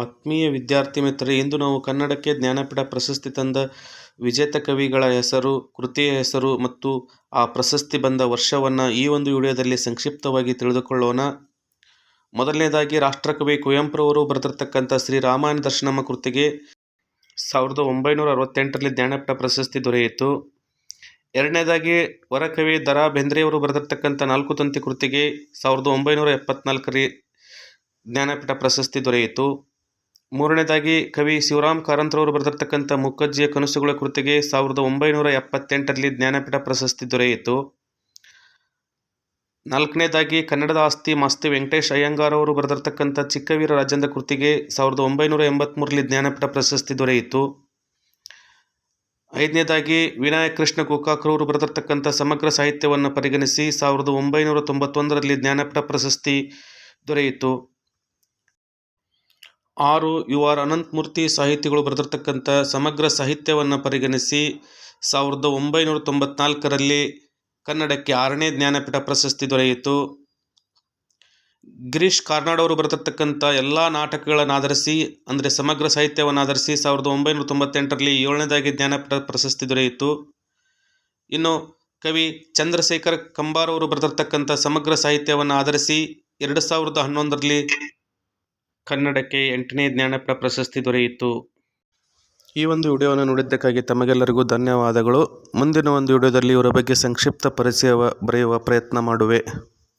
ಆತ್ಮೀಯ ವಿದ್ಯಾರ್ಥಿ ಮಿತ್ರರೇ, ಇಂದು ನಾವು ಕನ್ನಡಕ್ಕೆ ಜ್ಞಾನಪೀಠ ಪ್ರಶಸ್ತಿ ತಂದ ವಿಜೇತ ಕವಿಗಳ ಹೆಸರು, ಕೃತಿಯ ಹೆಸರು ಮತ್ತು ಆ ಪ್ರಶಸ್ತಿ ಬಂದ ವರ್ಷವನ್ನು ಈ ಒಂದು ವಿಡಿಯೋದಲ್ಲಿ ಸಂಕ್ಷಿಪ್ತವಾಗಿ ತಿಳಿದುಕೊಳ್ಳೋಣ. ಮೊದಲನೇದಾಗಿ, ರಾಷ್ಟ್ರಕವಿ ಕುವೆಂಪುರವರು ಬರೆದಿರ್ತಕ್ಕಂಥ ಶ್ರೀ ರಾಮಾಯಣ ದರ್ಶನಮ ಕೃತಿಗೆ ಸಾವಿರದ ಒಂಬೈನೂರ ಅರವತ್ತೆಂಟರಲ್ಲಿ ಜ್ಞಾನಪೀಠ ಪ್ರಶಸ್ತಿ ದೊರೆಯಿತು. ಎರಡನೇದಾಗಿ, ವರಕವಿ ದರಾ ಬೇಂದ್ರೆಯವರು ಬರೆದಿರ್ತಕ್ಕಂಥ ನಾಲ್ಕು ತಂತಿ ಕೃತಿಗೆ ಸಾವಿರದ ಒಂಬೈನೂರ ಎಪ್ಪತ್ನಾಲ್ಕರಲ್ಲಿ ಜ್ಞಾನಪೀಠ ಪ್ರಶಸ್ತಿ ದೊರೆಯಿತು. ಮೂರನೇದಾಗಿ ಕವಿ ಶಿವರಾಮ್ ಕಾರಂತ್ರವರು ಬರೆದಿರ್ತಕ್ಕಂಥ ಮುಕ್ಕಜ್ಜಿಯ ಕನಸುಗಳ ಕೃತಿಗೆ ಸಾವಿರದ ಒಂಬೈನೂರ ಎಪ್ಪತ್ತೆಂಟರಲ್ಲಿ ಜ್ಞಾನಪೀಠ ಪ್ರಶಸ್ತಿ ದೊರೆಯಿತು. ನಾಲ್ಕನೇದಾಗಿ ಕನ್ನಡದ ಆಸ್ತಿ ಮಾಸ್ತಿ ವೆಂಕಟೇಶ್ ಅಯ್ಯಂಗಾರ್ ಅವರು ಬರೆದಿರ್ತಕ್ಕಂಥ ಚಿಕ್ಕವೀರ ರಾಜೇಂದ್ರ ಕೃತಿಗೆ ಸಾವಿರದ ಒಂಬೈನೂರ ಎಂಬತ್ತ್ಮೂರರಲ್ಲಿ ಜ್ಞಾನಪೀಠ ಪ್ರಶಸ್ತಿ ದೊರೆಯಿತು. ಐದನೇದಾಗಿ ವಿನಾಯಕ ಕೃಷ್ಣ ಗೋಕಾಕ್ರವರು ಬರೆದಿರ್ತಕ್ಕಂಥ ಸಮಗ್ರ ಸಾಹಿತ್ಯವನ್ನು ಪರಿಗಣಿಸಿ ಸಾವಿರದ ಒಂಬೈನೂರ ತೊಂಬತ್ತೊಂದರಲ್ಲಿ ಜ್ಞಾನಪೀಠ ಪ್ರಶಸ್ತಿ ದೊರೆಯಿತು. ಆರು ಯು ಆರ್ ಅನಂತಮೂರ್ತಿ ಸಾಹಿತಿಗಳು ಬರೆದಿರ್ತಕ್ಕಂಥ ಸಮಗ್ರ ಸಾಹಿತ್ಯವನ್ನು ಪರಿಗಣಿಸಿ ಸಾವಿರದ ಒಂಬೈನೂರ ತೊಂಬತ್ನಾಲ್ಕರಲ್ಲಿ ಕನ್ನಡಕ್ಕೆ ಆರನೇ ಜ್ಞಾನಪೀಠ ಪ್ರಶಸ್ತಿ ದೊರೆಯಿತು. ಗಿರೀಶ್ ಕಾರ್ನಾಡ್ ಅವರು ಬರೆದಿರ್ತಕ್ಕಂಥ ಎಲ್ಲ ನಾಟಕಗಳನ್ನು ಆಧರಿಸಿ, ಅಂದರೆ ಸಮಗ್ರ ಸಾಹಿತ್ಯವನ್ನು ಆಧರಿಸಿ ಸಾವಿರದ ಒಂಬೈನೂರ ತೊಂಬತ್ತೆಂಟರಲ್ಲಿ ಏಳನೇದಾಗಿ ಜ್ಞಾನಪೀಠ ಪ್ರಶಸ್ತಿ ದೊರೆಯಿತು. ಇನ್ನು ಕವಿ ಚಂದ್ರಶೇಖರ್ ಕಂಬಾರವರು ಬರೆದಿರ್ತಕ್ಕಂಥ ಸಮಗ್ರ ಸಾಹಿತ್ಯವನ್ನು ಆಧರಿಸಿ ಎರಡು ಸಾವಿರದ ಹನ್ನೊಂದರಲ್ಲಿ ಕನ್ನಡಕ್ಕೆ ಎಂಟನೇ ಜ್ಞಾನಪೀಠ ಪ್ರಶಸ್ತಿ ದೊರೆಯಿತು. ಈ ಒಂದು ವಿಡಿಯೋವನ್ನು ನೋಡಿದ್ದಕ್ಕಾಗಿ ತಮಗೆಲ್ಲರಿಗೂ ಧನ್ಯವಾದಗಳು. ಮುಂದಿನ ಒಂದು ವಿಡಿಯೋದಲ್ಲಿ ಇವರ ಬಗ್ಗೆ ಸಂಕ್ಷಿಪ್ತ ಪರಿಚಯ ಬರೆಯುವ ಪ್ರಯತ್ನ ಮಾಡುವೆ.